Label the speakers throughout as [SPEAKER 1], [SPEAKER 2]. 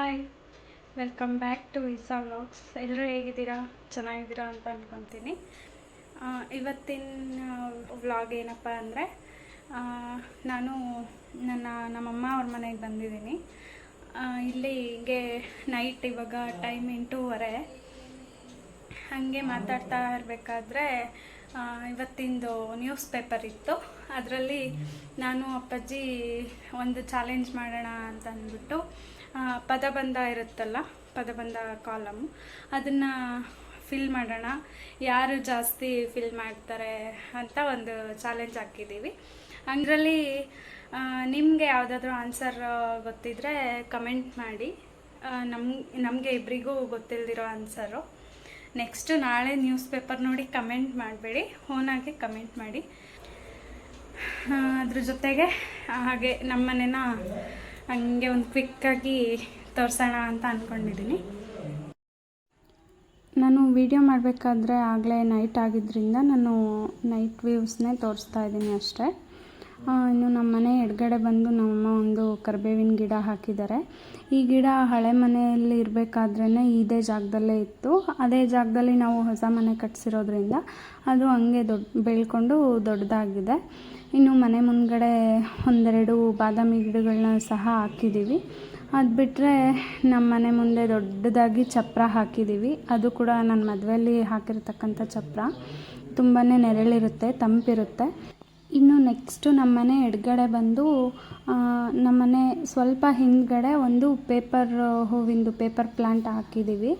[SPEAKER 1] Hi welcome back to Visa vlogs ಎಲ್ಲರೂ ಹೇಗಿದ್ದೀರಾ? ಚೆನ್ನಾಗಿದ್ದೀರಾ ಅಂತ ಅಂದ್ಕೊತೀನಿ ಇವತ್ತಿನ ವ್ಲಾಗ್ ಏನಪ್ಪ ಅಂದರೆ ನಾನು ನನ್ನ ನಮ್ಮಮ್ಮ ಅವ್ರ ಮನೆಗೆ ಬಂದಿದ್ದೀನಿ. ಇಲ್ಲಿ ಹೀಗೆ ನೈಟ್ ಇವಾಗ ಟೈಮ್ ಎಂಟೂವರೆ. ಹಾಗೆ ಮಾತಾಡ್ತಾ ಇರಬೇಕಾದ್ರೆ ಇವತ್ತಿಂದು ನ್ಯೂಸ್ ಪೇಪರ್ ಇತ್ತು. ಅದರಲ್ಲಿ ನಾನು ಅಪ್ಪಾಜಿ ಒಂದು ಚಾಲೆಂಜ್ ಮಾಡೋಣ ಅಂತ ಅಂದ್ಬಿಟ್ಟು ಪದಬಂಧ ಇರುತ್ತಲ್ಲ, ಪದಬಂಧ ಕಾಲಮ್ ಅದನ್ನು ಫಿಲ್ ಮಾಡೋಣ. ಯಾರು ಜಾಸ್ತಿ ಫಿಲ್ ಮಾಡ್ತಾರೆ ಅಂತ ಒಂದು ಚಾಲೆಂಜ್ ಹಾಕಿದ್ದೀವಿ. ಅದರಲ್ಲಿ ನಿಮಗೆ ಯಾವುದಾದ್ರೂ ಆನ್ಸರ್ ಗೊತ್ತಿದ್ದರೆ ಕಮೆಂಟ್ ಮಾಡಿ. ನಮ್ಮ ನಮಗೆ ಇಬ್ಬರಿಗೂ ಗೊತ್ತಿಲ್ಲದಿರೋ ಆನ್ಸರು ನೆಕ್ಸ್ಟ್ ನಾಳೆ ನ್ಯೂಸ್ ಪೇಪರ್ ನೋಡಿ ಕಮೆಂಟ್ ಮಾಡಬೇಡಿ ಓನಾಗಿ ಕಮೆಂಟ್ ಮಾಡಿ. ಅದ್ರ ಜೊತೆಗೆ ಹಾಗೆ ನಮ್ಮ ಮನೇನ ಹಂಗೆ ಒಂದು ಕ್ವಿಕ್ಕಾಗಿ ತೋರಿಸೋಣ ಅಂತ ಅಂದ್ಕೊಂಡಿದ್ದೀನಿ ನಾನು ವಿಡಿಯೋ ಮಾಡಬೇಕಾದ್ರೆ ಆಗಲೇ ನೈಟ್ ಆಗಿದ್ದರಿಂದ ನಾನು ನೈಟ್ ವ್ಯೂಸ್ನೇ ತೋರಿಸ್ತಾ ಇದ್ದೀನಿ ಅಷ್ಟೇ. ಇನ್ನು ನಮ್ಮ ಮನೆ ಎಡಗಡೆ ಬಂದು ನಮ್ಮಮ್ಮ ಒಂದು ಕರಿಬೇವಿನ ಗಿಡ ಹಾಕಿದ್ದಾರೆ. ಈ ಗಿಡ ಹಳೆ ಮನೆಯಲ್ಲಿ ಇರಬೇಕಾದ್ರೇ ಇದೇ ಜಾಗದಲ್ಲೇ ಇತ್ತು. ಅದೇ ಜಾಗದಲ್ಲಿ ನಾವು ಹೊಸ ಮನೆ ಕಟ್ಸಿರೋದ್ರಿಂದ ಅದು ಹಂಗೆ ದೊಡ್ಡ ಬೆಳ್ಕೊಂಡು ದೊಡ್ಡದಾಗಿದೆ ಇನ್ನು ಮನೆ ಮುಂದ್ಗಡೆ ಒಂದೆರಡು ಬಾದಾಮಿ ಗಿಡಗಳನ್ನ ಸಹ ಹಾಕಿದ್ದೀವಿ ಅದು ಬಿಟ್ಟರೆ ನಮ್ಮ ಮನೆ ಮುಂದೆ ದೊಡ್ಡದಾಗಿ ಚಪ್ರ ಹಾಕಿದ್ದೀವಿ ಅದು ಕೂಡ ನನ್ನ ಮದುವೆಯಲ್ಲಿ ಹಾಕಿರ್ತಕ್ಕಂಥ ಚಪ್ರ. ತುಂಬಾ ನೆರಳಿರುತ್ತೆ, ತಂಪಿರುತ್ತೆ. ಇನ್ನು ನೆಕ್ಸ್ಟು ನಮ್ಮನೆ ಎಡಗಡೆ ಬಂದು ನಮ್ಮ ನಮ್ಮನೆ ಸ್ವಲ್ಪ ಹಿಂದ್ಗಡೆ ಒಂದು ಪೇಪರ್ ಹೂವಿಂದು ಪೇಪರ್ ಪ್ಲ್ಯಾಂಟ್ ಹಾಕಿದ್ದೀವಿ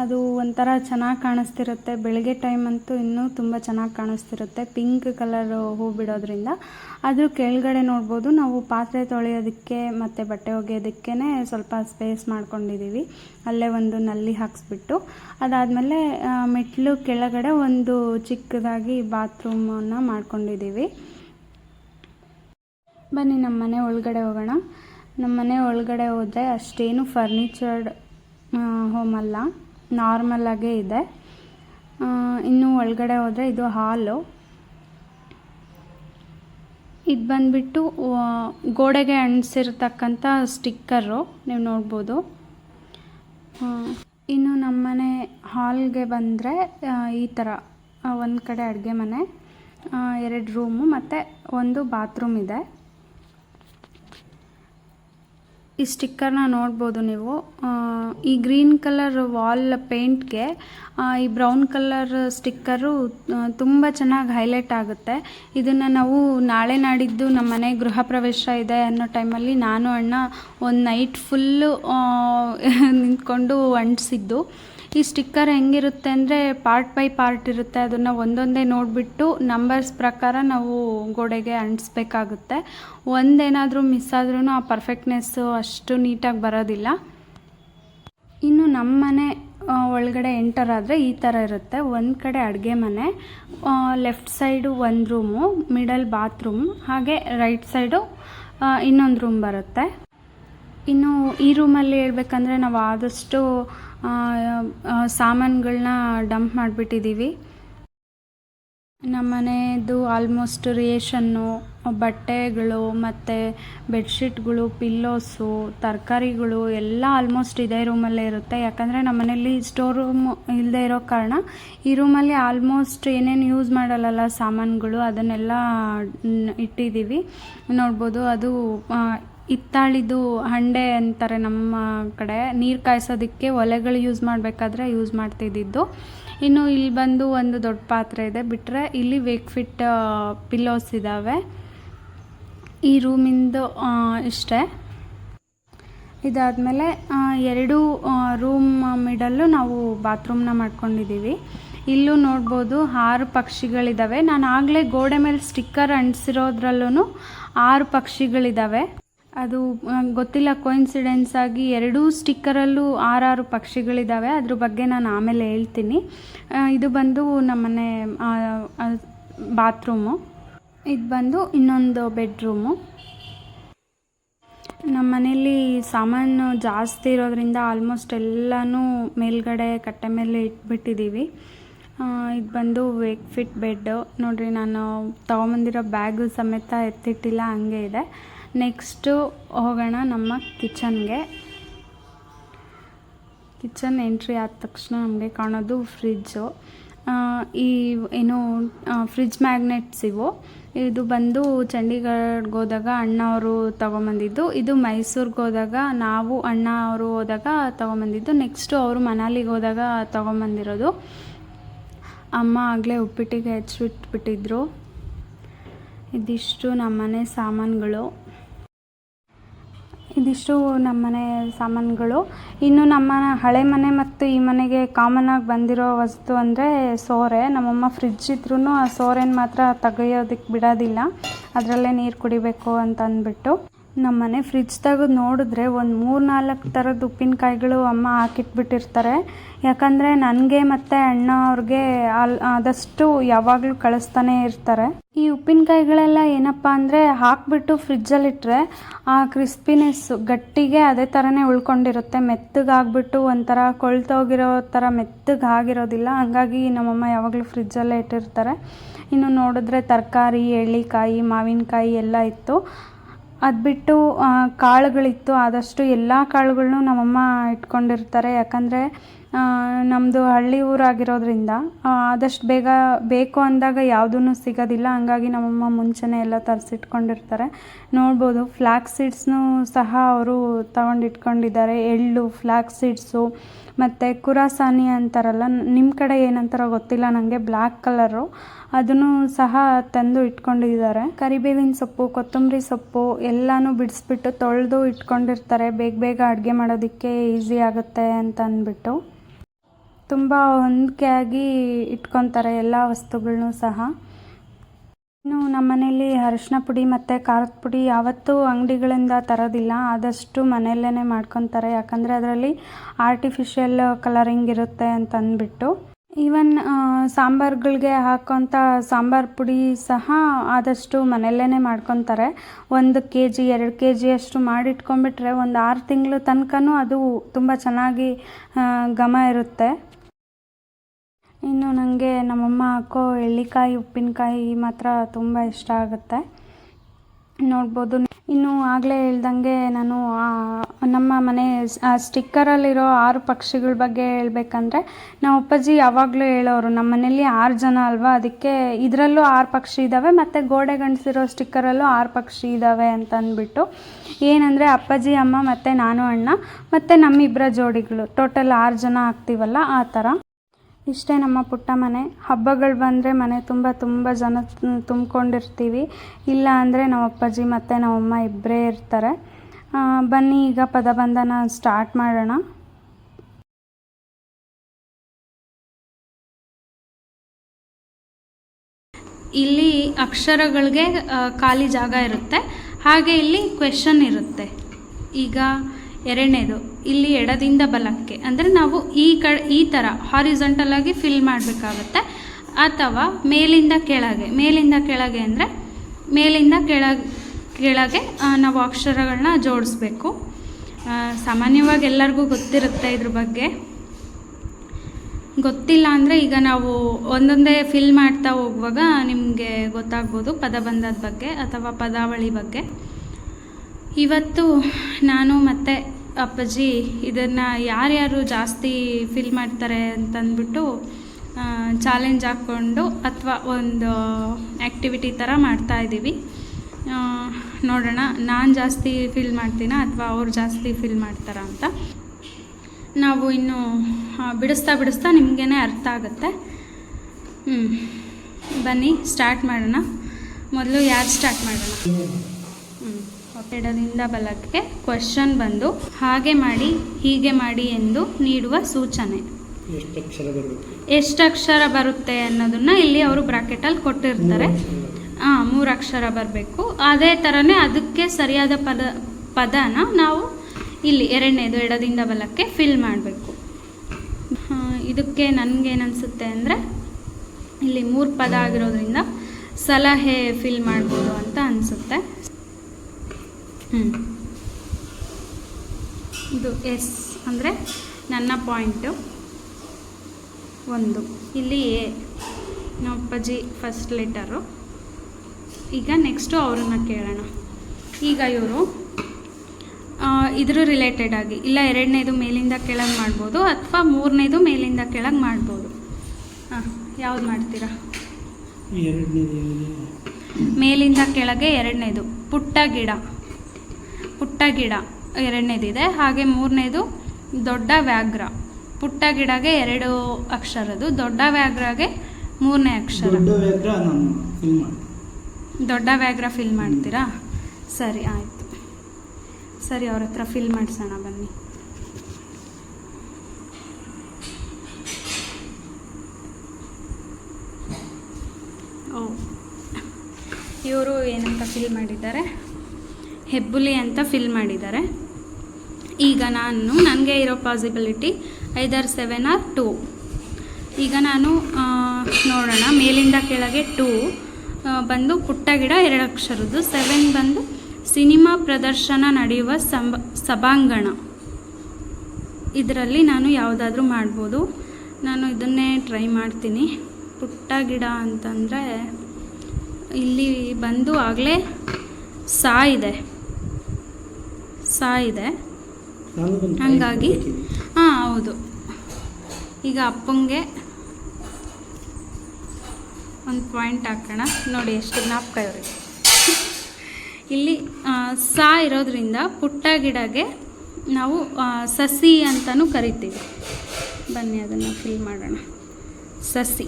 [SPEAKER 1] ಅದು ಒಂಥರ ಚೆನ್ನಾಗಿ ಕಾಣಿಸ್ತಿರುತ್ತೆ. ಬೆಳಗ್ಗೆ ಟೈಮ್ ಅಂತೂ ಇನ್ನೂ ತುಂಬ ಚೆನ್ನಾಗಿ ಕಾಣಿಸ್ತಿರುತ್ತೆ. ಪಿಂಕ್ ಕಲರ್ ಹೂ ಬಿಡೋದ್ರಿಂದ. ಅದ್ರ ಕೆಳಗಡೆ ನೋಡ್ಬೋದು, ನಾವು ಪಾತ್ರೆ ತೊಳೆಯೋದಕ್ಕೆ ಮತ್ತು ಬಟ್ಟೆ ಒಗೆಯೋದಕ್ಕೇ ಸ್ವಲ್ಪ ಸ್ಪೇಸ್ ಮಾಡ್ಕೊಂಡಿದ್ದೀವಿ ಅಲ್ಲೇ ಒಂದು ನಲ್ಲಿ ಹಾಕ್ಸ್ಬಿಟ್ಟು. ಅದಾದಮೇಲೆ ಮೆಟ್ಲು ಕೆಳಗಡೆ ಒಂದು ಚಿಕ್ಕದಾಗಿ ಬಾತ್ರೂಮನ್ನು ಮಾಡ್ಕೊಂಡಿದ್ದೀವಿ ಬನ್ನಿ ನಮ್ಮ ಮನೆ ಒಳಗಡೆ ಹೋಗೋಣ. ನಮ್ಮ ಮನೆ ಒಳಗಡೆ ಹೋದರೆ ಅಷ್ಟೇನು ಫರ್ನಿಚರ್ಡ್ ಹೋಮ್ ಅಲ್ಲ ನಾರ್ಮಲ್ ಆಗೇ ಇದೆ. ಇನ್ನು ಒಳಗಡೆ ಹೋದರೆ ಇದು ಹಾಲು. ಇದು ಬಂದ್ಬಿಟ್ಟು ಗೋಡೆಗೆ ಅಂಟಿಸಿರ್ತಕ್ಕಂಥ ಸ್ಟಿಕ್ಕರು ನೀವು ನೋಡ್ಬೋದು. ಇನ್ನು ನಮ್ಮನೆ ಹಾಲ್ಗೆ ಬಂದರೆ ಈ ಥರ ಒಂದು ಕಡೆ ಅಡುಗೆ ಮನೆ ಎರಡು ರೂಮು, ಮತ್ತು ಒಂದು ಬಾತ್ರೂಮ್ ಇದೆ. ಈ ಸ್ಟಿಕ್ಕರ್ನ ನೋಡ್ಬೋದು ನೀವು. ಈ ಗ್ರೀನ್ ಕಲರ್ ವಾಲ್ ಪೇಂಟ್ಗೆ ಈ ಬ್ರೌನ್ ಕಲರ್ ಸ್ಟಿಕ್ಕರು ತುಂಬ ಚೆನ್ನಾಗಿ ಹೈಲೈಟ್ ಆಗುತ್ತೆ. ಇದನ್ನು ನಾವು ನಾಳೆ ನಾಡಿದ್ದು ನಮ್ಮ ಮನೆ ಗೃಹ ಪ್ರವೇಶ ಇದೆ ಅನ್ನೋ ಟೈಮಲ್ಲಿ ನಾನು ಅಣ್ಣ ಒಂದು ನೈಟ್ ಫುಲ್ಲು ನಿಂತ್ಕೊಂಡು ಅಂಟಿಸಿದ್ದು. ಈ ಸ್ಟಿಕ್ಕರ್ ಹೆಂಗಿರುತ್ತೆ ಅಂದರೆ ಪಾರ್ಟ್ ಬೈ ಪಾರ್ಟ್ ಇರುತ್ತೆ. ಅದನ್ನು ಒಂದೊಂದೇ ನೋಡಿಬಿಟ್ಟು ನಂಬರ್ಸ್ ಪ್ರಕಾರ ನಾವು ಗೋಡೆಗೆ ಅಂಟಿಸ್ಬೇಕಾಗುತ್ತೆ. ಒಂದೇನಾದರೂ ಮಿಸ್ ಆದ್ರೂ ಆ ಪರ್ಫೆಕ್ಟ್ನೆಸ್ಸು ಅಷ್ಟು ನೀಟಾಗಿ ಬರೋದಿಲ್ಲ. ಇನ್ನು ನಮ್ಮ ಮನೆ ಒಳಗಡೆ ಎಂಟರ್ ಆದರೆ ಈ ಥರ ಇರುತ್ತೆ. ಒಂದು ಕಡೆ ಅಡುಗೆ ಮನೆ ಲೆಫ್ಟ್ ಸೈಡು ಒಂದು ರೂಮು, ಮಿಡಲ್ ಬಾತ್ರೂಮ್, ಹಾಗೆ ರೈಟ್ ಸೈಡು ಇನ್ನೊಂದು ರೂಮ್ ಬರುತ್ತೆ. ಇನ್ನು ಈ ರೂಮಲ್ಲಿ ಹೇಳ್ಬೇಕಂದ್ರೆ ನಾವು ಆದಷ್ಟು ಸಾಮಾನುಗಳನ್ನ ಡಂಪ್ ಮಾಡಿಬಿಟ್ಟಿದ್ದೀವಿ ನಮ್ಮನೆದು ಆಲ್ಮೋಸ್ಟ್ ರಿಯೇಷನ್ನು ಬಟ್ಟೆಗಳು ಮತ್ತು ಬೆಡ್ಶೀಟ್ಗಳು ಪಿಲ್ಲೋಸು ತರಕಾರಿಗಳು ಎಲ್ಲ ಆಲ್ಮೋಸ್ಟ್ ಇದೇ ರೂಮಲ್ಲೇ ಇರುತ್ತೆ. ಯಾಕಂದರೆ ನಮ್ಮನೇಲಿ ಸ್ಟೋರ್ ರೂಮ್ ಇಲ್ಲದೆ ಇರೋ ಕಾರಣ ಈ ರೂಮಲ್ಲಿ ಆಲ್ಮೋಸ್ಟ್ ಏನೇನು ಯೂಸ್ ಮಾಡಲ್ಲಲ್ಲ ಸಾಮಾನುಗಳು ಅದನ್ನೆಲ್ಲ ಇಟ್ಟಿದ್ದೀವಿ ನೋಡ್ಬೋದು ಅದು ಹಿತ್ತಾಳಿದು ಹಂಡೆ ಅಂತಾರೆ ನಮ್ಮ ಕಡೆ. ನೀರು ಕಾಯಿಸೋದಕ್ಕೆ ಒಲೆಗಳು ಯೂಸ್ ಮಾಡಬೇಕಾದ್ರೆ ಯೂಸ್ ಮಾಡ್ತಿದ್ದಿದ್ದು ಇನ್ನು ಇಲ್ಲಿ ಬಂದು ಒಂದು ದೊಡ್ಡ ಪಾತ್ರೆ ಇದೆ. ಬಿಟ್ಟರೆ ಇಲ್ಲಿ ವೇಕ್ ಫಿಟ್ ಪಿಲ್ಲೋಸ್ ಇದ್ದಾವೆ ಈ ರೂಮಿಂದು ಇಷ್ಟೇ. ಇದಾದಮೇಲೆ ಎರಡು ರೂಮ್ ಮಿಡಲ್ಲು ನಾವು ಬಾತ್ರೂಮ್ನ ಮಾಡ್ಕೊಂಡಿದ್ದೀವಿ. ಇಲ್ಲೂ ನೋಡ್ಬೋದು ಆರು ಪಕ್ಷಿಗಳಿದ್ದಾವೆ ನಾನು ಆಗಲೇ ಗೋಡೆ ಮೇಲೆ ಸ್ಟಿಕ್ಕರ್ ಅಂಟಿಸಿರೋದ್ರಲ್ಲೂ ಆರು ಪಕ್ಷಿಗಳಿದ್ದಾವೆ ಅದು ಗೊತ್ತಿಲ್ಲ ಗೊತ್ತಿಲ್ಲ ಕೋಇನ್ಸಿಡೆನ್ಸ್ ಆಗಿ ಎರಡೂ ಸ್ಟಿಕ್ಕರಲ್ಲೂ ಆರಾರು ಪಕ್ಷಿಗಳಿದ್ದಾವೆ ಅದ್ರ ಬಗ್ಗೆ ನಾನು ಆಮೇಲೆ ಹೇಳ್ತೀನಿ. ಇದು ಬಂದು ನಮ್ಮನೆ ಬಾತ್ರೂಮು. ಇದು ಬಂದು ಇನ್ನೊಂದು ಬೆಡ್ರೂಮು. ನಮ್ಮ ಮನೇಲಿ ಸಾಮಾನು ಜಾಸ್ತಿ ಇರೋದ್ರಿಂದ ಆಲ್ಮೋಸ್ಟ್ ಎಲ್ಲನೂ ಮೇಲ್ಗಡೆ ಕಟ್ಟೆ ಮೇಲೆ ಇಟ್ಬಿಟ್ಟಿದ್ದೀವಿ ಇದು ಬಂದು ವೇಕ್ ಫಿಟ್ ಬೆಡ್ಡು ನೋಡಿರಿ, ನಾನು ತೊಗೊಂಬಂದಿರೋ ಬ್ಯಾಗು ಸಮೇತ ಎತ್ತಿಟ್ಟಿಲ್ಲ, ಹಂಗೆ ಇದೆ. ನೆಕ್ಸ್ಟು ಹೋಗೋಣ ನಮ್ಮ ಕಿಚನ್ಗೆ. ಕಿಚನ್ ಎಂಟ್ರಿ ಆದ ತಕ್ಷಣ ನಮಗೆ ಕಾಣೋದು ಫ್ರಿಜ್ಜು. ಈ ಏನು ಫ್ರಿಜ್ ಮ್ಯಾಗ್ನೆಟ್ಸ್ ಇವು. ಇದು ಬಂದು ಚಂಡೀಗಢ್ಗೆ ಹೋದಾಗ ಅಣ್ಣ ಅವರು ತೊಗೊಂಬಂದಿದ್ದು. ಇದು ಮೈಸೂರಿಗೆ ಹೋದಾಗ ನಾವು, ಅಣ್ಣ ಅವರು ಹೋದಾಗ ತೊಗೊಂಬಂದಿದ್ದು. ನೆಕ್ಸ್ಟು ಅವರು ಮನಾಲಿಗೆ ಹೋದಾಗ ತೊಗೊಂಬಂದಿರೋದು. ಅಮ್ಮ ಆಗಲೇ ಉಪ್ಪಿಟ್ಟಿಗೆ ಹೆಚ್ಚಿಟ್ಬಿಟ್ಟಿದ್ರು ಇದಿಷ್ಟು ನಮ್ಮನೆ ಸಾಮಾನುಗಳು. ಇದಿಷ್ಟು ನಮ್ಮನೆ ಸಾಮಾನುಗಳು. ಇನ್ನು ನಮ್ಮ ಹಳೆ ಮನೆ ಮತ್ತು ಈ ಮನೆಗೆ ಕಾಮನ್ ಆಗಿ ಬಂದಿರೋ ವಸ್ತು ಅಂದರೆ ಸೋರೆ. ನಮ್ಮಮ್ಮ ಫ್ರಿಜ್ ಇದ್ರೂ ಆ ಸೋರೆನ ಮಾತ್ರ ತೆಗೆಯೋದಕ್ಕೆ ಬಿಡೋದಿಲ್ಲ. ಅದರಲ್ಲೇ ನೀರು ಕುಡಿಬೇಕು ಅಂತ ಅಂದ್ಬಿಟ್ಟು ನಮ್ಮ ಮನೆ ಫ್ರಿಜ್ ತೆಗೆದು ನೋಡಿದ್ರೆ ಒಂದು ಮೂರು ನಾಲ್ಕು ಥರದ ಉಪ್ಪಿನಕಾಯಿಗಳು ಅಮ್ಮ ಹಾಕಿಟ್ಬಿಟ್ಟಿರ್ತಾರೆ. ಯಾಕಂದರೆ ನನಗೆ ಮತ್ತು ಅಣ್ಣ ಅವ್ರಿಗೆ ಅಲ್ಲಿ ಆದಷ್ಟು ಯಾವಾಗಲೂ ಕಳಿಸ್ತಾನೆ ಇರ್ತಾರೆ. ಈ ಉಪ್ಪಿನಕಾಯಿಗಳೆಲ್ಲ ಏನಪ್ಪ ಅಂದರೆ ಹಾಕಿಬಿಟ್ಟು ಫ್ರಿಜ್ಜಲ್ಲಿಟ್ಟರೆ ಆ ಕ್ರಿಸ್ಪಿನೆಸ್ ಗಟ್ಟಿಗೆ ಅದೇ ಥರನೇ ಉಳ್ಕೊಂಡಿರುತ್ತೆ. ಮೆತ್ತಗಾಗ್ಬಿಟ್ಟು ಒಂಥರ ಕೊಳ್ತೋಗಿರೋ ಥರ ಮೆತ್ತಗೆ ಆಗಿರೋದಿಲ್ಲ ಹಂಗಾಗಿ ನಮ್ಮಮ್ಮ ಯಾವಾಗಲೂ ಫ್ರಿಜ್ಜಲ್ಲೇ ಇಟ್ಟಿರ್ತಾರೆ. ಇನ್ನು ನೋಡಿದ್ರೆ ತರಕಾರಿ, ಎಳ್ಳಿಕಾಯಿ, ಮಾವಿನಕಾಯಿ ಎಲ್ಲ ಇತ್ತು. ಅದು ಬಿಟ್ಟು ಕಾಳುಗಳಿತ್ತು. ಆದಷ್ಟು ಎಲ್ಲ ಕಾಳುಗಳ್ನೂ ನಮ್ಮಮ್ಮ ಇಟ್ಕೊಂಡಿರ್ತಾರೆ. ಯಾಕಂದರೆ ನಮ್ಮದು ಹಳ್ಳಿ ಊರಾಗಿರೋದ್ರಿಂದ ಆದಷ್ಟು ಬೇಗ ಬೇಕು ಅಂದಾಗ ಯಾವುದೂ ಸಿಗೋದಿಲ್ಲ. ಹಂಗಾಗಿ ನಮ್ಮಮ್ಮ ಮುಂಚೆನೇ ಎಲ್ಲ ತರಿಸಿಟ್ಕೊಂಡಿರ್ತಾರೆ. ನೋಡ್ಬೋದು ಫ್ಲ್ಯಾಕ್ಸ್ ಸೀಡ್ಸ್ನೂ ಸಹ ಅವರು ತಗೊಂಡಿಟ್ಕೊಂಡಿದ್ದಾರೆ. ಎಳ್ಳು ಫ್ಲ್ಯಾಕ್ಸ್ ಸೀಡ್ಸು ಮತ್ತು ಕುರಾಸಾನಿ ಅಂತಾರಲ್ಲ ನಿಮ್ಮ ಕಡೆ ಏನಂತಾರೋ ಗೊತ್ತಿಲ್ಲ ನನಗೆ ಬ್ಲ್ಯಾಕ್ ಕಲರು. ಅದನ್ನು ಸಹ ತಂದು ಇಟ್ಕೊಂಡಿದ್ದಾರೆ. ಕರಿಬೇವಿನ ಸೊಪ್ಪು, ಕೊತ್ತಂಬರಿ ಸೊಪ್ಪು ಎಲ್ಲನೂ ಬಿಡಿಸ್ಬಿಟ್ಟು ತೊಳೆದು ಇಟ್ಕೊಂಡಿರ್ತಾರೆ. ಬೇಗ ಬೇಗ ಅಡುಗೆ ಮಾಡೋದಕ್ಕೆ ಈಸಿ ಆಗುತ್ತೆ ಅಂತ ಅಂದ್ಬಿಟ್ಟು. ತುಂಬ ಹೊಂದಿಕೆಯಾಗಿ ಇಟ್ಕೊತಾರೆ ಎಲ್ಲ ವಸ್ತುಗಳನ್ನೂ ಸಹ. ಇನ್ನು ನಮ್ಮ ಮನೇಲಿ ಅರಿಶಿನ ಪುಡಿ ಮತ್ತು ಖಾರದ ಪುಡಿ ಯಾವತ್ತೂ ಅಂಗಡಿಗಳಿಂದ ತರೋದಿಲ್ಲ. ಆದಷ್ಟು ಮನೆಯಲ್ಲೇ ಮಾಡ್ಕೊತಾರೆ. ಯಾಕಂದರೆ ಅದರಲ್ಲಿ ಆರ್ಟಿಫಿಷಿಯಲ್ ಕಲರಿಂಗ್ ಇರುತ್ತೆ ಅಂತ ಅಂದ್ಬಿಟ್ಟು. ಈವನ್ ಸಾಂಬಾರುಗಳಿಗೆ ಹಾಕೋಂಥ ಸಾಂಬಾರು ಪುಡಿ ಸಹ ಆದಷ್ಟು ಮನೆಯಲ್ಲೇ ಮಾಡ್ಕೊತಾರೆ. ಒಂದು ಕೆ ಜಿ ಎರಡು ಕೆ ಜಿಯಷ್ಟು ಮಾಡಿಟ್ಕೊಂಡ್ಬಿಟ್ರೆ ಒಂದು ಆರು ತಿಂಗಳು ತನಕನೂ ಅದು ತುಂಬ ಚೆನ್ನಾಗಿ ಘಮ ಇರುತ್ತೆ. ನನಗೆ ನಮ್ಮಮ್ಮ ಹಾಕೋ ಎಳ್ಳಿಕಾಯಿ, ಉಪ್ಪಿನಕಾಯಿ ಮಾತ್ರ ತುಂಬ ಇಷ್ಟ ಆಗುತ್ತೆ. ನೋಡ್ಬೋದು. ಇನ್ನು ಆಗಲೇ ಹೇಳ್ದಂಗೆ ನಾನು ನಮ್ಮ ಮನೆ ಸ್ಟಿಕ್ಕರಲ್ಲಿರೋ ಆರು ಪಕ್ಷಿಗಳ ಬಗ್ಗೆ ಹೇಳಬೇಕಂದ್ರೆ, ನಮ್ಮ ಅಪ್ಪಾಜಿ ಯಾವಾಗಲೂ ಹೇಳೋರು, ನಮ್ಮ ಮನೇಲಿ ಆರು ಜನ ಅಲ್ವಾ? ಅದಕ್ಕೆ ಇದರಲ್ಲೂ ಆರು ಪಕ್ಷಿ ಇದ್ದಾವೆ ಮತ್ತು ಗೋಡೆ ಗಂಟಿಸಿರೋ ಸ್ಟಿಕ್ಕರಲ್ಲೂ ಆರು ಪಕ್ಷಿ ಇದ್ದಾವೆ ಅಂತ ಅಂದ್ಬಿಟ್ಟು ಏನಂದರೆ ಅಪ್ಪಾಜಿ, ಅಮ್ಮ ಮತ್ತು ನಾನು, ಅಣ್ಣ, ಮತ್ತು ನಮ್ಮಿಬ್ಬರ ಜೋಡಿಗಳು. ಟೋಟಲ್ ಆರು ಜನ ಆಗ್ತೀವಲ್ಲ ಆ ಥರ. ಇಷ್ಟೇ ನಮ್ಮ ಪುಟ್ಟ ಮನೆ. ಹಬ್ಬಗಳು ಬಂದರೆ ಮನೆ ತುಂಬ ತುಂಬ ಜನ ತುಂಬಿಕೊಂಡಿರ್ತೀವಿ. ಇಲ್ಲ ಅಂದರೆ ನಮ್ಮ ಅಪ್ಪಾಜಿ ಮತ್ತು ನಮ್ಮಮ್ಮ ಇಬ್ಬರೇ ಇರ್ತಾರೆ. ಬನ್ನಿ ಈಗ ಪದಬಂಧನ ಸ್ಟಾರ್ಟ್ ಮಾಡೋಣ. ಇಲ್ಲಿ ಅಕ್ಷರಗಳಿಗೆ ಖಾಲಿ ಜಾಗ ಇರುತ್ತೆ. ಹಾಗೆ ಇಲ್ಲಿ ಕ್ವೆಶನ್ ಇರುತ್ತೆ. ಈಗ ಎರಡನೇದು, ಇಲ್ಲಿ ಎಡದಿಂದ ಬಲಕ್ಕೆ. ಅಂದರೆ ನಾವು ಈ ಕಡೆ, ಈ ಥರ ಹಾರಿಝಂಟಲ್ ಆಗಿ ಫಿಲ್ ಮಾಡಬೇಕಾಗತ್ತೆ. ಅಥವಾ ಮೇಲಿಂದ ಕೆಳಗೆ ಮೇಲಿಂದ ಕೆಳಗೆ ಅಂದರೆ ಮೇಲಿಂದ ಕೆಳಗೆ ಕೆಳಗೆ ನಾವು ಅಕ್ಷರಗಳನ್ನ ಜೋಡಿಸ್ಬೇಕು. ಸಾಮಾನ್ಯವಾಗಿ ಎಲ್ಲರಿಗೂ ಗೊತ್ತಿರುತ್ತೆ ಇದ್ರ ಬಗ್ಗೆ. ಗೊತ್ತಿಲ್ಲ ಅಂದರೆ ಈಗ ನಾವು ಒಂದೊಂದೇ ಫಿಲ್ ಮಾಡ್ತಾ ಹೋಗುವಾಗ ನಿಮಗೆ ಗೊತ್ತಾಗ್ಬೋದು ಪದಬಂಧದ ಬಗ್ಗೆ ಅಥವಾ ಪದಾವಳಿ ಬಗ್ಗೆ. ಇವತ್ತು ನಾನು ಮತ್ತು ಅಪ್ಪಾಜಿ, ಇದನ್ನು ಯಾರ್ಯಾರು ಜಾಸ್ತಿ ಫಿಲ್ ಮಾಡ್ತಾರೆ ಅಂತಂದ್ಬಿಟ್ಟು ಚಾಲೆಂಜ್ ಹಾಕ್ಕೊಂಡು ಅಥವಾ ಒಂದು ಆ್ಯಕ್ಟಿವಿಟಿ ಥರ ಮಾಡ್ತಾಯಿದ್ದೀವಿ ನೋಡೋಣ, ನಾನು ಜಾಸ್ತಿ ಫಿಲ್ ಮಾಡ್ತೀನ ಅಥವಾ ಅವ್ರು ಜಾಸ್ತಿ ಫಿಲ್ ಮಾಡ್ತಾರ ಅಂತ. ನಾವು ಇನ್ನು ಬಿಡಿಸ್ತಾ ಬಿಡಿಸ್ತಾ ನಿಮಗೇ ಅರ್ಥ ಆಗುತ್ತೆ. ಹ್ಞೂ ಬನ್ನಿ ಸ್ಟಾರ್ಟ್ ಮಾಡೋಣ. ಮೊದಲು ಯಾರು ಸ್ಟಾರ್ಟ್ ಮಾಡೋಣ? ಹ್ಞೂ ಎಡದಿಂದ ಬಲಕ್ಕೆ ಕ್ವಶನ್ ಬಂದು ಹಾಗೆ ಮಾಡಿ ಹೀಗೆ ಮಾಡಿ ಎಂದು ನೀಡುವ ಸೂಚನೆ. ಎಷ್ಟು ಅಕ್ಷರ ಬರುತ್ತೆ ಅನ್ನೋದನ್ನ ಇಲ್ಲಿ ಅವರು ಬ್ರಾಕೆಟಲ್ಲಿ ಕೊಟ್ಟಿರ್ತಾರೆ. ಹಾಂ ಮೂರು ಅಕ್ಷರ ಬರಬೇಕು. ಅದೇ ಥರನೇ ಅದಕ್ಕೆ ಸರಿಯಾದ ಪದ ಪದನ ನಾವು ಇಲ್ಲಿ ಎರಡನೇದು ಎಡದಿಂದ ಬಲಕ್ಕೆ ಫಿಲ್ ಮಾಡಬೇಕು. ಇದಕ್ಕೆ ನನಗೆ ಏನನ್ಸುತ್ತೆ ಅಂದರೆ ಇಲ್ಲಿ ಮೂರು ಪದ ಆಗಿರೋದ್ರಿಂದ ಸಲಹೆ ಫಿಲ್ ಮಾಡ್ಬೋದು ಅಂತ ಅನಿಸುತ್ತೆ. ಇದು ಎಸ್ ಅಂದರೆ ನನ್ನ ಪಾಯಿಂಟು ಒಂದು. ಇಲ್ಲಿ ಎ. ನಮ್ಮಪ್ಪಾಜಿ ಫಸ್ಟ್ ಲೆಟರು ಈಗ ನೆಕ್ಸ್ಟು ಅವ್ರನ್ನ ಕೇಳೋಣ. ಈಗ ಇವರು ಇದ್ರ ರಿಲೇಟೆಡ್ ಆಗಿ. ಇಲ್ಲ ಎರಡನೇದು ಮೇಲಿಂದ ಕೆಳಗೆ ಮಾಡ್ಬೋದು ಅಥವಾ ಮೂರನೇದು ಮೇಲಿಂದ ಕೆಳಗೆ ಮಾಡ್ಬೋದು. ಹಾಂ ಯಾವ್ದು ಮಾಡ್ತೀರಾ? ಮೇಲಿಂದ ಕೆಳಗೆ ಎರಡನೇದು. ಪುಟ್ಟ ಗಿಡ. ಪುಟ್ಟ ಗಿಡ ಎರಡನೇದಿದೆ. ಹಾಗೆ ಮೂರನೇದು ದೊಡ್ಡ ವ್ಯಾಘ್ರ. ಪುಟ್ಟ ಗಿಡಗೆ ಎರಡು ಅಕ್ಷರದು ದೊಡ್ಡ ವ್ಯಾಘ್ರಗೆ ಮೂರನೇ ಅಕ್ಷರ.
[SPEAKER 2] ದೊಡ್ಡ ವ್ಯಾಘ್ರ ಫಿಲ್
[SPEAKER 1] ಮಾಡ್ತೀರಾ? ಸರಿ ಆಯಿತು. ಸರಿ ಅವ್ರ ಹತ್ರ ಫಿಲ್ ಮಾಡಿಸೋಣ ಬನ್ನಿ. ಓ ಇವರು ಏನಂತ ಫಿಲ್ ಮಾಡಿದ್ದಾರೆ? ಹೆಬ್ಬುಲಿ ಅಂತ ಫಿಲ್ ಮಾಡಿದ್ದಾರೆ. ಈಗ ನಾನು ನನಗೆ ಇರೋ possibility either seven or two ಈಗ ನಾನು ನೋಡೋಣ. ಮೇಲಿಂದ ಕೆಳಗೆ ಟೂ ಬಂದು ಪುಟ್ಟ ಗಿಡ ಎರಡು ಅಕ್ಷರದ್ದು. ಸೆವೆನ್ ಬಂದು ಸಿನಿಮಾ ಪ್ರದರ್ಶನ ನಡೆಯುವ ಸಂಬ, ಸಭಾಂಗಣ. ಇದರಲ್ಲಿ ನಾನು ಯಾವುದಾದ್ರೂ ಮಾಡ್ಬೋದು. ನಾನು ಇದನ್ನೇ ಟ್ರೈ ಮಾಡ್ತೀನಿ. ಪುಟ್ಟ ಗಿಡ ಅಂತಂದರೆ ಇಲ್ಲಿ ಬಂದು ಆಗಲೇ ಸಾ ಇದೆ ಸಾ ಇದೆ. ಹಂಗಾಗಿ. ಹಾಂ ಹೌದು. ಈಗ ಅಪ್ಪಂಗೆ ಒಂದು ಪಾಯಿಂಟ್ ಹಾಕೋಣ. ನೋಡಿ ಎಷ್ಟು ಜ್ಞಾಪಕ ಇವ್ರಿಗೆ. ಇಲ್ಲಿ ಸಾ ಇರೋದ್ರಿಂದ ಪುಟ್ಟ ಗಿಡಗೆ ನಾವು ಸಸಿ ಅಂತಲೂ ಕರಿತೀವಿ. ಬನ್ನಿ ಅದನ್ನು ಫಿಲ್ ಮಾಡೋಣ. ಸಸಿ.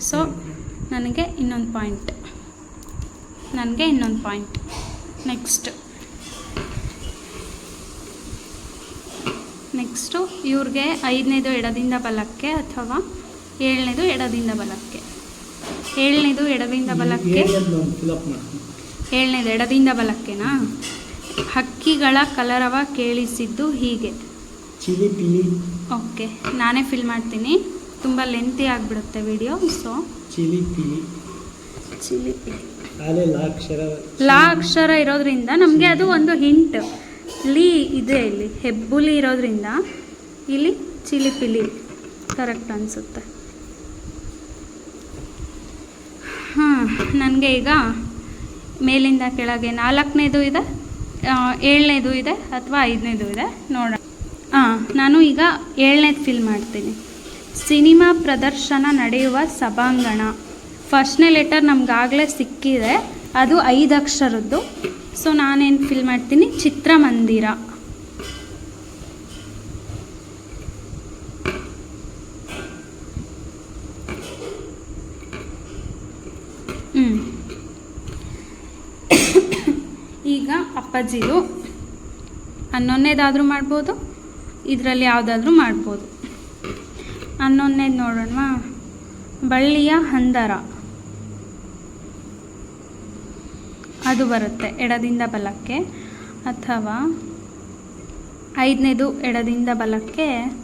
[SPEAKER 1] ಸೊ ನನಗೆ ಇನ್ನೊಂದು ಪಾಯಿಂಟ್. ನನಗೆ ಇನ್ನೊಂದು ಪಾಯಿಂಟ್. ನೆಕ್ಸ್ಟ್ ನೆಕ್ಸ್ಟು ಇವ್ರಿಗೆ ಐದನೇದು ಎಡದಿಂದ ಬಲಕ್ಕೆ ಅಥವಾ ಏಳನೇದು ಎಡದಿಂದ ಬಲಕ್ಕೆ. ಏಳನೇದು ಎಡದಿಂದ ಬಲಕ್ಕೆ.
[SPEAKER 2] ಏಳನೇದು
[SPEAKER 1] ಎಡದಿಂದ ಬಲಕ್ಕೆನಾ? ಹಕ್ಕಿಗಳ ಕಲರವ ಕೇಳಿಸಿದ್ದು ಹೀಗೆ. ಓಕೆ ನಾನೇ ಫಿಲ್ ಮಾಡ್ತೀನಿ. ತುಂಬ ಲೆಂತಿ ಆಗಿಬಿಡುತ್ತೆ ವಿಡಿಯೋ ಸೊ
[SPEAKER 2] ಚಿಲಿ ಚಿಲಿಪಿಲಿ
[SPEAKER 1] ಚಿಲಿಪಿ
[SPEAKER 2] ಆಲೆ ಲಾಕ್ಷರ
[SPEAKER 1] ಲಾ ಅಕ್ಷರ ಇರೋದ್ರಿಂದ ನಮಗೆ ಅದು ಒಂದು ಹಿಂಟ್ ಲೀ ಇದೆ ಇಲ್ಲಿ. ಹೆಬ್ಬುಲಿ ಇರೋದ್ರಿಂದ ಇಲ್ಲಿ ಚಿಲಿಪಿಲಿ ಕರೆಕ್ಟ್ ಅನಿಸುತ್ತೆ. ಹಾಂ, ನನಗೆ ಈಗ ಮೇಲಿಂದ ಕೆಳಗೆ ನಾಲ್ಕನೇದು ಇದೆ ಏಳನೇದು ಇದೆ ಅಥವಾ ಐದನೇದು ಇದೆ, ನೋಡೋಣ. ಹಾಂ ನಾನು ಈಗ ಏಳನೇದು ಫಿಲ್ ಮಾಡ್ತೀನಿ. ಸಿನಿಮಾ ಪ್ರದರ್ಶನ ನಡೆಯುವ ಸಭಾಂಗಣ. ಫಸ್ಟ್ನೇ ಲೆಟರ್ ನಮಗಾಗಲೇ ಸಿಕ್ಕಿದೆ. ಅದು ಐದು ಅಕ್ಷರದ್ದು ಸೊ ನಾನೇನು ಫಿಲ್ ಮಾಡ್ತೀನಿ? ಚಿತ್ರಮಂದಿರ. ಈಗ ಅಪ್ಪಾಜಿದು ಹನ್ನೊಂದನೇದಾದರೂ ಮಾಡ್ಬೋದು, ಇದರಲ್ಲಿ ಯಾವುದಾದ್ರೂ ಮಾಡ್ಬೋದು. ಹನ್ನೊಂದನೇದು ನೋಡೋಣ ಬಳ್ಳಿಯ ಹಂದರ. ಅದು ಬರುತ್ತೆ ಎಡದಿಂದ ಬಲಕ್ಕೆ. ಅಥವಾ ಐದನೇದು ಎಡದಿಂದ ಬಲಕ್ಕೆ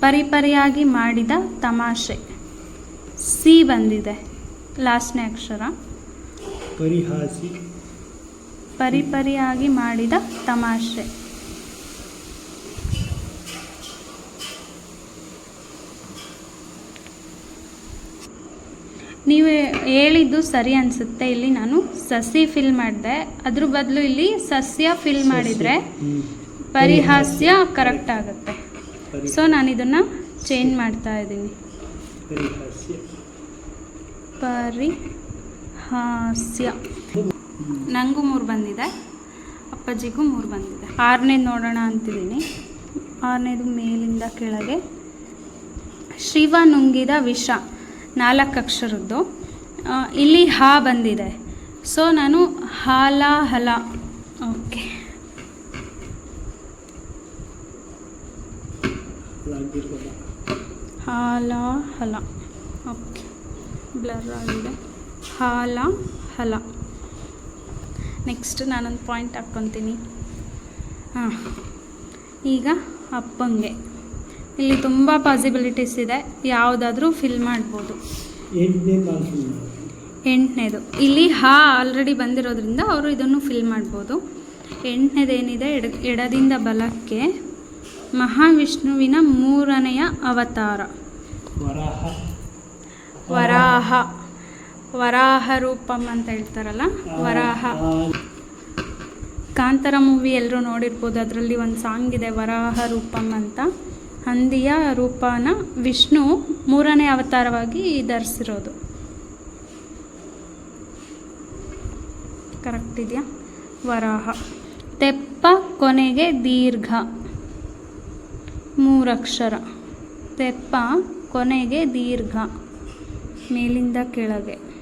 [SPEAKER 1] ಪರಿಪರಿಯಾಗಿ ಮಾಡಿದ ತಮಾಷೆ. ಸಿ ಬಂದಿದೆ. ಲಾಸ್ಟ್ನೇ ಅಕ್ಷರ.
[SPEAKER 2] ಪರಿಹಾಸಿ.
[SPEAKER 1] ಪರಿಪರಿಯಾಗಿ ಮಾಡಿದ ತಮಾಷೆ. ನೀವು ಹೇಳಿದ್ದು ಸರಿ ಅನಿಸುತ್ತೆ. ಇಲ್ಲಿ ನಾನು ಸಸಿ ಫಿಲ್ ಮಾಡಿದೆ. ಅದ್ರ ಬದಲು ಇಲ್ಲಿ ಸಸ್ಯ ಫಿಲ್ ಮಾಡಿದರೆ ಪರಿಹಾಸ್ಯ ಕರೆಕ್ಟ್ ಆಗುತ್ತೆ. ಸೊ ನಾನು ಇದನ್ನು ಚೇಂಜ್ ಮಾಡ್ತಾ ಇದ್ದೀನಿ.
[SPEAKER 2] ಪರಿಹಾಸ್ಯ. ನಂಗೂ.
[SPEAKER 1] ನನಗೂ ಮೂರು ಬಂದಿದೆ. ಅಪ್ಪಾಜಿಗೂ ಮೂರು ಬಂದಿದೆ. ಆರನೇದು ನೋಡೋಣ ಅಂತಿದ್ದೀನಿ. ಆರನೇದು ಮೇಲಿಂದ ಕೆಳಗೆ. ಶಿವ ನುಂಗಿದ ವಿಷ. ನಾಲ್ಕು ಅಕ್ಷರದ್ದು ಇಲ್ಲಿ ಹಾ ಬಂದಿದೆ. ಸೊ ನಾನು ಹಾಲ ಹಲ. ಓಕೆ ಹಾಲ ಹಲ. ಓಕೆ ಬ್ಲರ್ ಆಗಿದೆ. ಹಾಲ ಹಲ. ನೆಕ್ಸ್ಟ್ ನಾನೊಂದು ಪಾಯಿಂಟ್ ಹಾಕ್ಕೊತೀನಿ. ಹಾಂ. ಈಗ ಅಪ್ಪಂಗೆ. ಇಲ್ಲಿ ತುಂಬ ಪಾಸಿಬಿಲಿಟೀಸ್ ಇದೆ. ಯಾವುದಾದ್ರೂ ಫಿಲ್ ಮಾಡ್ಬೋದು. ಎಂಟನೇದು. ಇಲ್ಲಿ ಹಾ ಆಲ್ರೆಡಿ ಬಂದಿರೋದ್ರಿಂದ ಅವರು ಇದನ್ನು ಫಿಲ್ ಮಾಡ್ಬೋದು. ಎಂಟನೇದೇನಿದೆ? ಎಡ ಎಡದಿಂದ ಬಲಕ್ಕೆ ಮಹಾವಿಷ್ಣುವಿನ ಮೂರನೆಯ ಅವತಾರ.
[SPEAKER 2] ವರಾಹ.
[SPEAKER 1] ವರಾಹ. ರೂಪಂ ಅಂತ ಹೇಳ್ತಾರಲ್ಲ? ವರಾಹ.
[SPEAKER 2] ಕಾಂತರ
[SPEAKER 1] ಕಾಂತಾರ ಮೂವಿ ಎಲ್ಲರೂ ನೋಡಿರ್ಬೋದು. ಅದರಲ್ಲಿ ಒಂದು ಸಾಂಗ್ ಇದೆ ವರಾಹ ರೂಪಂ ಅಂತ. ಹಂದಿಯ ರೂಪನ ವಿಷ್ಣು ಮೂರನೇ ಅವತಾರವಾಗಿ ಧರಿಸಿರೋದು ಕರೆಕ್ಟ್ ಇದೆಯಾ? ವರಾಹ. ತೆಪ್ಪ ಕೊನೆಗೆ ದೀರ್ಘ. ಮೂರಕ್ಷರ. ತೆಪ್ಪ ಕೊನೆಗೆ ದೀರ್ಘ. ಮೇಲಿಂದ ಕೆಳಗೆ.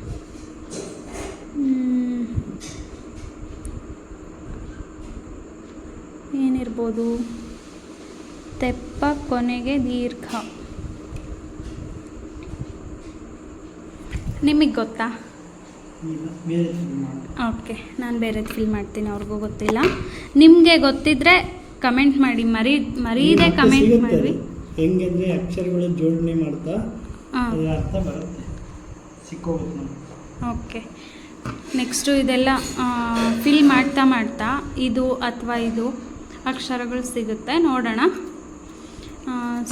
[SPEAKER 1] ಏನಿರ್ಬೋದು? ತೆಪ್ಪ ಕೊನೆಗೆ ದೀರ್ಘ. ನಿಮಗೆ ಗೊತ್ತಾ?
[SPEAKER 2] ಬೇರೆ.
[SPEAKER 1] ಓಕೆ ನಾನು ಬೇರೆದು ಫಿಲ್ ಮಾಡ್ತೀನಿ ಅವ್ರಿಗೂ ಗೊತ್ತಿಲ್ಲ. ನಿಮಗೆ ಗೊತ್ತಿದ್ರೆ ಕಮೆಂಟ್ ಮಾಡಿ ಮರಿ ಮರೀದೆ ಕಮೆಂಟ್ ಮಾಡಿ.
[SPEAKER 2] ಹೆಂಗಂದ್ರೆ ಅಕ್ಷರಗಳ ಜೋಡಣೆ ಮಾಡ್ತಾ ಅರ್ಥ ಬರುತ್ತೆ. ಸಿಕ್ಕೋಗುತ್ತೆ
[SPEAKER 1] ಓಕೆ. ನೆಕ್ಸ್ಟು ಇದೆಲ್ಲ ಫಿಲ್ ಮಾಡ್ತಾ ಮಾಡ್ತಾ ಇದು ಅಥವಾ ಇದು ಅಕ್ಷರಗಳು ಸಿಗುತ್ತೆ ನೋಡೋಣ.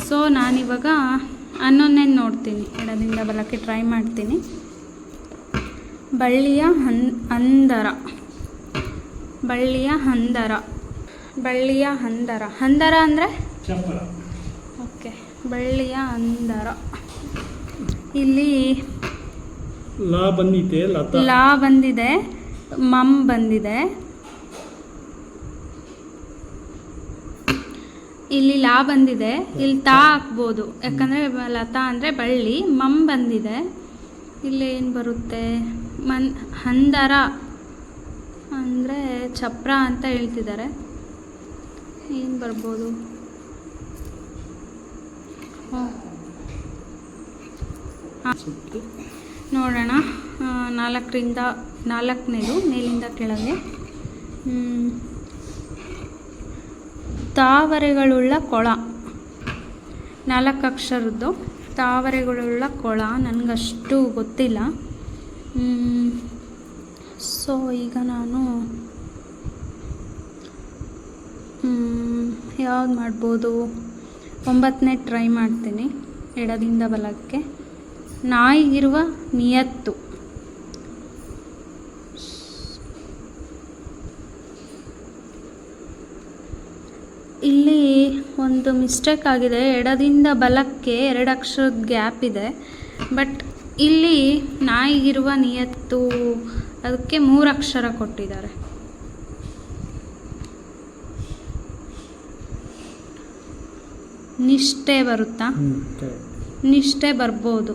[SPEAKER 1] ಸೊ ನಾನಿವಾಗ ಹನ್ನೊಂದನೇ ನೋಡ್ತೀನಿ. ಎಡದಿಂದ ಬಲಕ್ಕೆ ಟ್ರೈ ಮಾಡ್ತೀನಿ. ಬಳ್ಳಿಯ ಹನ್ ಅಂದರ ಬಳ್ಳಿಯ ಹಂದರ. ಬಳ್ಳಿಯ ಹಂದರ. ಹಂದರ ಅಂದರೆ? ಓಕೆ. ಬಳ್ಳಿಯ ಅಂದರ ಇಲ್ಲಿ
[SPEAKER 2] ಲಾ ಬಂದಿದೆ
[SPEAKER 1] ಲಾ ಬಂದಿದೆ ಮಮ್ ಬಂದಿದೆ. ಇಲ್ಲಿ ಲಾ ಬಂದಿದೆ ಇಲ್ಲಿ ತಾ ಹಾಕ್ಬೋದು. ಯಾಕಂದರೆ ಲತಾ ಅಂದರೆ ಬಳ್ಳಿ ಮಮ್ ಬಂದಿದೆ. ಇಲ್ಲಿ ಏನು ಬರುತ್ತೆ? ಮನ್, ಹಂದರ ಅಂದರೆ ಚಪ್ರ ಅಂತ ಹೇಳ್ತಿದ್ದಾರೆ. ಏನು ಬರ್ಬೋದು? ನೋಡೋಣ. ನಾಲ್ಕರಿಂದ, ನಾಲ್ಕನೇದು, ಮೇಲಿಂದ ಕೆಳಗೆ. ತಾವರೆಗಳುಳ್ಳ ಕೊಳ. ನಾಲ್ಕು ಅಕ್ಷರದ್ದು ತಾವರೆಗಳುಳ್ಳ ಕೊಳ. ನನಗಷ್ಟು ಗೊತ್ತಿಲ್ಲ. ಸೊ ಈಗ ನಾನು ಯಾವ್ದು ಮಾಡ್ಬೋದು? ಒಂಬತ್ತನೇ ಟ್ರೈ ಮಾಡ್ತೀನಿ, ಎಡದಿಂದ ಬಲಕ್ಕೆ. ನಾಯಿಗಿರುವ ನಿಯತ್ತು. ಇಲ್ಲಿ ಒಂದು ಮಿಸ್ಟೇಕ್ ಆಗಿದೆ. ಎಡದಿಂದ ಬಲಕ್ಕೆ ಎರಡು ಅಕ್ಷರದ ಗ್ಯಾಪ್ ಇದೆ. ಬಟ್ ಇಲ್ಲಿ ನಾಯಿಗಿರುವ ನಿಯತ್ತು ಅದಕ್ಕೆ ಮೂರು ಅಕ್ಷರ ಕೊಟ್ಟಿದ್ದಾರೆ. ನಿಷ್ಠೆ ಬರುತ್ತಾ? ನಿಷ್ಠೆ ಬರ್ಬೋದು.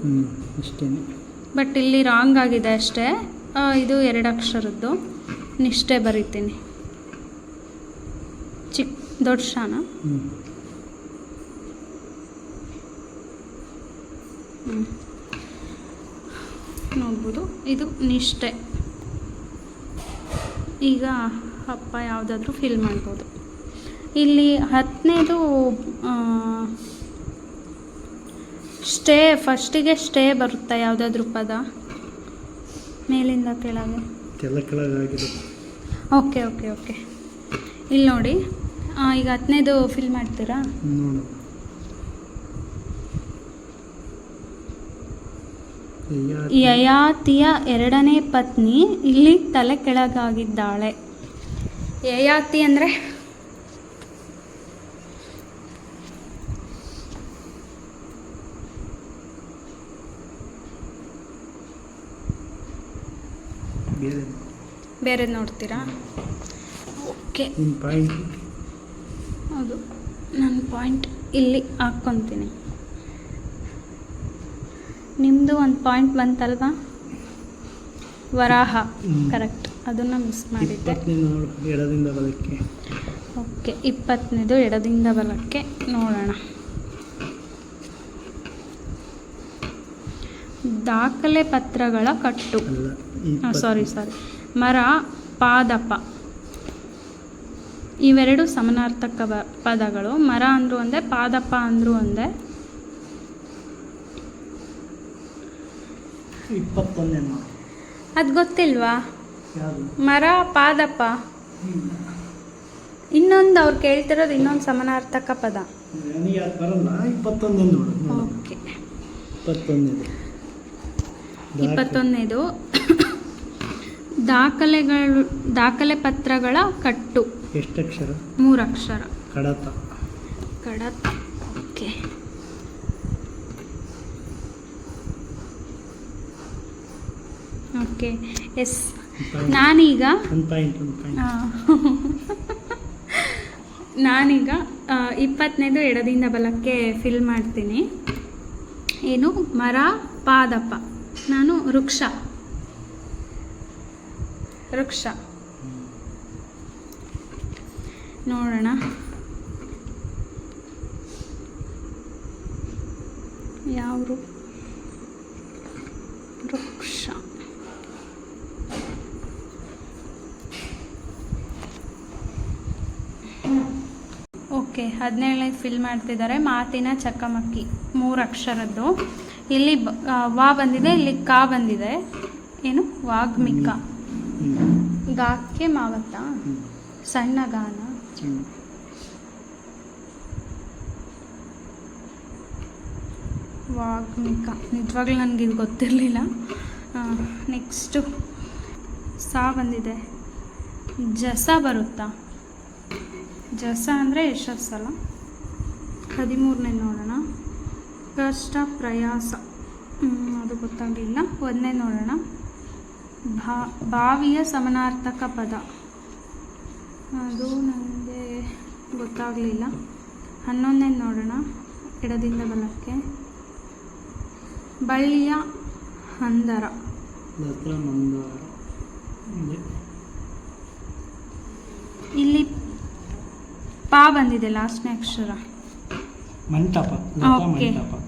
[SPEAKER 1] ಬಟ್ ಇಲ್ಲಿ ರಾಂಗ್ ಆಗಿದೆ ಅಷ್ಟೇ. ಇದು ಎರಡು ಅಕ್ಷರದ್ದು ನಿಷ್ಠೆ ಬರಿತೀನಿ. ಚಿಕ್ಕ ದೊಡ್ಡ ಶಾನ?
[SPEAKER 2] ಹ್ಞೂ.
[SPEAKER 1] ನೋಡ್ಬೋದು. ಇದು ನಿಷ್ಠೆ. ಈಗ ಅಪ್ಪ ಯಾವುದಾದ್ರೂ ಫಿಲ್ ಮಾಡ್ಬೋದು. ಇಲ್ಲಿ ಹತ್ತನೇದು ಸ್ಟೇ ಫಸ್ಟಿಗೆ ಸ್ಟೇ ಬರುತ್ತಾ ಯಾವುದಾದ್ರೂ ಪದ? ಮೇಲಿಂದ ಕೆಳಗೆ? ಓಕೆ ಓಕೆ ಓಕೆ ಇಲ್ಲಿ ನೋಡಿ. ಈಗ ಹತ್ತನೇದು ಫಿಲ್ ಮಾಡ್ತೀರಾ
[SPEAKER 2] ನೋಡು ಯಾ-
[SPEAKER 1] ಯಯಾತಿಯ ಎರಡನೇ ಪತ್ನಿ ಇಲ್ಲಿ ತಲೆ ಕೆಳಗಾಗಿದ್ದಾಳೆ. ಯಯಾತಿ ಅಂದರೆ?
[SPEAKER 2] ಬೇರೆ
[SPEAKER 1] ನೋಡ್ತೀರಾ? ಓಕೆ. ಹೌದು. ನನ್ನ ಪಾಯಿಂಟ್ ಇಲ್ಲಿ ಹಾಕ್ಕೊತೀನಿ. ನಿಮ್ಮದು ಒಂದು ಪಾಯಿಂಟ್ ಬಂತಲ್ವಾ? ವರಾಹ ಕರೆಕ್ಟ್ ಅದನ್ನು ಮಿಸ್ ಮಾಡಿದ್ದೆ.
[SPEAKER 2] ಎಡದಿಂದ ಬಲಕ್ಕೆ.
[SPEAKER 1] ಓಕೆ ಇಪ್ಪತ್ತನೇದು ಎಡದಿಂದ ಬಲಕ್ಕೆ ನೋಡೋಣ. ದಾಖಲೆ ಪತ್ರಗಳ ಕಟ್ಟು. ಸಾರಿ ಸಾರಿ ಮರ ಪಾದಪ. ಇವೆರಡು ಸಮನಾರ್ಥಕ ಪದಗಳು. ಮರ ಅಂದರೂ ಒಂದೇ ಪಾದಪ ಅಂದರೂ ಒಂದೇ.
[SPEAKER 2] ಇಪ್ಪತ್ತೊಂದನೇ ಮಾತು.
[SPEAKER 1] ಅದು ಗೊತ್ತಿಲ್ವಾ? ಮರ ಪಾದಪ್ಪ ಇನ್ನೊಂದು ಅವ್ರು ಕೇಳ್ತಿರೋದು ಇನ್ನೊಂದು ಸಮಾನಾರ್ಥಕ ಪದ.
[SPEAKER 2] ನನಗೆ ಅದು ಬರಲ್ಲ? ಇಪ್ಪತ್ತೊಂದನೇ ನೋಡು. ನೋಡು
[SPEAKER 1] ಓಕೆ.
[SPEAKER 2] ಇಪ್ಪತ್ತೊಂದನೇದು ದಾಖಲೆ.
[SPEAKER 1] ಇಪ್ಪತ್ತೊಂದನೇದು ದಾಖಲೆಗಳು ದಾಖಲೆ ಪತ್ರಗಳ ಕಟ್ಟು.
[SPEAKER 2] ಎಷ್ಟು ಅಕ್ಷರ
[SPEAKER 1] ಮೂರಕ್ಷರ.
[SPEAKER 2] ಕಡತ.
[SPEAKER 1] ಕಡತ. Okay yes. ನಾನೀಗ ನಾನೀಗ ಇಪ್ಪತ್ತನೇದು ಎಡದಿಂದ ಬಲಕ್ಕೆ ಫಿಲ್ ಮಾಡ್ತೀನಿ. ಏನು? ಮರ ಪಾದಪ. ನಾನು ವೃಕ್ಷ. ವೃಕ್ಷ. ನೋಡೋಣ. ಯಾವ ವೃಕ್ಷ? ಓಕೆ, ಹದಿನೇಳನೇ ಫಿಲ್ ಮಾಡ್ತಿದ್ದಾರೆ. ಮಾತಿನ ಚಕ್ಕಮಕ್ಕಿ ಮೂರು ಅಕ್ಷರದ್ದು. ಇಲ್ಲಿ ವಾ ಬಂದಿದೆ, ಇಲ್ಲಿ ಕಾ ಬಂದಿದೆ. ಏನು? ವಾಗ್ಮಿಕ. ಗಾಕ್ಕೆ ಮಾವತ್ತ? ಸಣ್ಣ ಗಾನ. ವಾಗ್ಮಿಕ. ನಿಜವಾಗ್ಲೂ ನನಗೆ ಇದು ಗೊತ್ತಿರಲಿಲ್ಲ. ನೆಕ್ಸ್ಟು ಸಾ ಬಂದಿದೆ. ಜಸ ಬರುತ್ತಾ? ಜಸ ಅಂದರೆ ಯಶಸ್ಸಲ್ಲ ಹದಿಮೂರನೇ ನೋಡೋಣ. ಕಷ್ಟ ಪ್ರಯಾಸ. ಅದು ಗೊತ್ತಾಗಲಿಲ್ಲ. ಒಂದನೇ ನೋಡೋಣ. ಭಾ ಬಾವಿಯ ಸಮನಾರ್ಥಕ ಪದ. ಅದು ನನಗೆ ಗೊತ್ತಾಗಲಿಲ್ಲ. ಹನ್ನೊಂದನೇ ನೋಡೋಣ. ಎಡದಿಂದ ಬಲಕ್ಕೆ. ಬಳ್ಳಿಯ ಹಂದರ. ಇಲ್ಲಿ ಪಾ ಬಂದಿದೆ ಲಾಸ್ಟ್ನೇ ಅಕ್ಷರ.
[SPEAKER 2] ಮಂಟಪ
[SPEAKER 1] ಓಕೆ.
[SPEAKER 2] ಮಂಟಪ.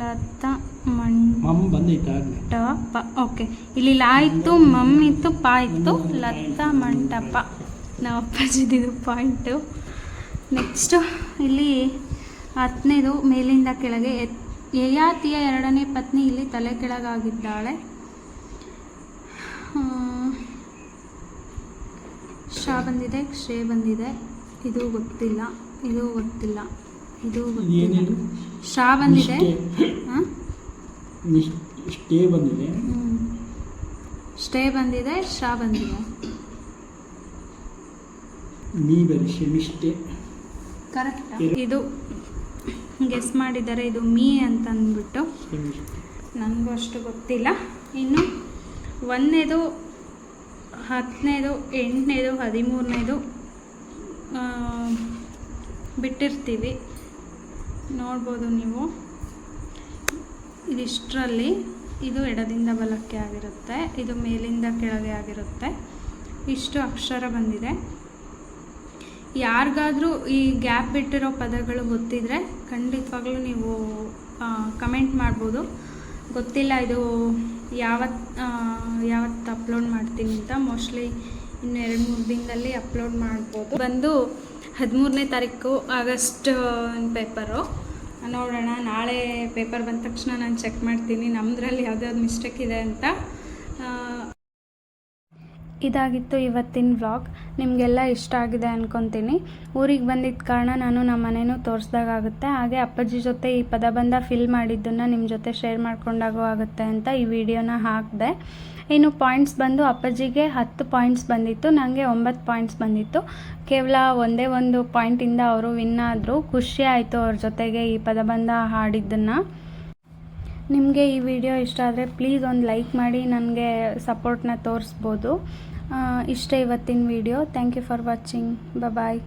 [SPEAKER 1] ಲತ ಮಂಟ
[SPEAKER 2] ಮಮ್ ಬಂದೈತೆ
[SPEAKER 1] ಪ ಓಕೆ. ಇಲ್ಲಿ ಲಾ ಇತ್ತು ಮಮ್ ಇತ್ತು ಪಾ ಇತ್ತು ಲತ ಮಂಟಪ. ನಾವು ಅಪ್ಪಾಜಿದ್ದು ಪಾಯಿಂಟು. ನೆಕ್ಸ್ಟು ಇಲ್ಲಿ ಹತ್ತನೇದು ಮೇಲಿಂದ ಕೆಳಗೆ ಯಯಾತಿಯ ಎರಡನೇ ಪತ್ನಿ ಇಲ್ಲಿ ತಲೆ ಕೆಳಗಾಗಿದ್ದಾಳೆ. ಶಾ ಬಂದಿದೆ ಕ್ಷೇ ಬಂದಿದೆ. ಇದು ಗೊತ್ತಿಲ್ಲ ಇದು ಗೊತ್ತಿಲ್ಲ ಇದು ಗೊತ್ತಿಲ್ಲ. ಶಾ ಬಂದಿದೆ. ಹಾಂ?
[SPEAKER 2] ಸ್ಟೇ ಬಂದಿದೆ.
[SPEAKER 1] ಸ್ಟೇ ಬಂದಿದೆ ಶಾ ಬಂದಿದೆ.
[SPEAKER 2] ಮೀ ಬರಿ
[SPEAKER 1] ಕರೆಕ್ಟ್?
[SPEAKER 2] ಇದು-
[SPEAKER 1] ಗೆಸ್ ಮಾಡಿದ್ದಾರೆ ಇದು ಮೀ ಅಂತ ಅಂದ್ಬಿಟ್ಟು ನನಗೂ ಅಷ್ಟು ಗೊತ್ತಿಲ್ಲ. ಇನ್ನು ಒಂದನೇದು ಹತ್ತನೇದು ಎಂಟನೇದು ಹದಿಮೂರನೇದು ಬಿಟ್ಟಿರ್ತೀವಿ. ನೋಡ್ಬೋದು ನೀವು. ಇದಿಷ್ಟರಲ್ಲಿ ಇದು ಎಡದಿಂದ ಬಲಕ್ಕೆ ಆಗಿರುತ್ತೆ, ಇದು ಮೇಲಿಂದ ಕೆಳಗೆ ಆಗಿರುತ್ತೆ. ಇಷ್ಟು ಅಕ್ಷರ ಬಂದಿದೆ. ಯಾರಿಗಾದರೂ ಈ ಗ್ಯಾಪ್ ಬಿಟ್ಟಿರೋ ಪದಗಳು ಗೊತ್ತಿದ್ರೆ ಖಂಡಿತವಾಗ್ಲೂ ನೀವು ಕಮೆಂಟ್ ಮಾಡ್ಬೋದು. ಗೊತ್ತಿಲ್ಲ ಇದು ಯಾವತ್ತು ಯಾವತ್ತು ಅಪ್ಲೋಡ್ ಮಾಡ್ತೀನಿ ಅಂತ. ಮೋಸ್ಟ್ಲಿ ಇನ್ನು ಎರಡು ಮೂರು ದಿನದಲ್ಲಿ ಅಪ್ಲೋಡ್ ಮಾಡ್ಬೋದು. ಬಂದು ಹದಿಮೂರನೇ ತಾರೀಕು ಆಗಸ್ಟ್ ಪೇಪರು. ನೋಡೋಣ, ನಾಳೆ ಪೇಪರ್ ಬಂದ ತಕ್ಷಣ ನಾನು ಚೆಕ್ ಮಾಡ್ತೀನಿ. ನಮ್ಮದ್ರಲ್ಲಿ ಯಾವ್ದಾವ್ದು ಮಿಸ್ಟೇಕ್ ಇದೆ ಅಂತ. ಇದಾಗಿತ್ತು ಇವತ್ತಿನ ವ್ಲಾಗ್ ನಿಮಗೆಲ್ಲ ಇಷ್ಟ ಆಗಿದೆ ಅಂದ್ಕೊತೀನಿ ಊರಿಗೆ ಬಂದಿದ್ದ ಕಾರಣ ನಾನು ನಮ್ಮ ಮನೇನೂ ತೋರಿಸ್ದಾಗುತ್ತೆ ಹಾಗೆ ಅಪ್ಪಾಜಿ ಜೊತೆ ಈ ಪದಬಂಧ ಫಿಲ್ ಮಾಡಿದ್ದನ್ನು ನಿಮ್ಮ ಜೊತೆ ಶೇರ್ ಮಾಡ್ಕೊಂಡಾಗೂ ಆಗುತ್ತೆ ಅಂತ ಈ ವಿಡಿಯೋನ ಹಾಕಿದೆ. ಇನ್ನು ಪಾಯಿಂಟ್ಸ್ ಬಂದು ಅಪ್ಪಾಜಿಗೆ ಹತ್ತು ಪಾಯಿಂಟ್ಸ್ ಬಂದಿತ್ತು ನನಗೆ ಒಂಬತ್ತು ಪಾಯಿಂಟ್ಸ್ ಬಂದಿತ್ತು. ಕೇವಲ ಒಂದೇ ಒಂದು ಪಾಯಿಂಟಿಂದ ಅವರು ವಿನ್ ಆದರು. ಖುಷಿ ಆಯಿತು ಅವ್ರ ಜೊತೆಗೆ ಈ ಪದಬಂಧ ಹಾಡಿದ್ದನ್ನು. ನಿಮಗೆ ಈ ವಿಡಿಯೋ ಇಷ್ಟ ಆದರೆ ಪ್ಲೀಸ್ ಒಂದು ಲೈಕ್ ಮಾಡಿ, ನನಗೆ ಸಪೋರ್ಟ್ನ ತೋರಿಸ್ಬೋದು. ಇಷ್ಟೇ ಇವತ್ತಿನ video thank you for watching bye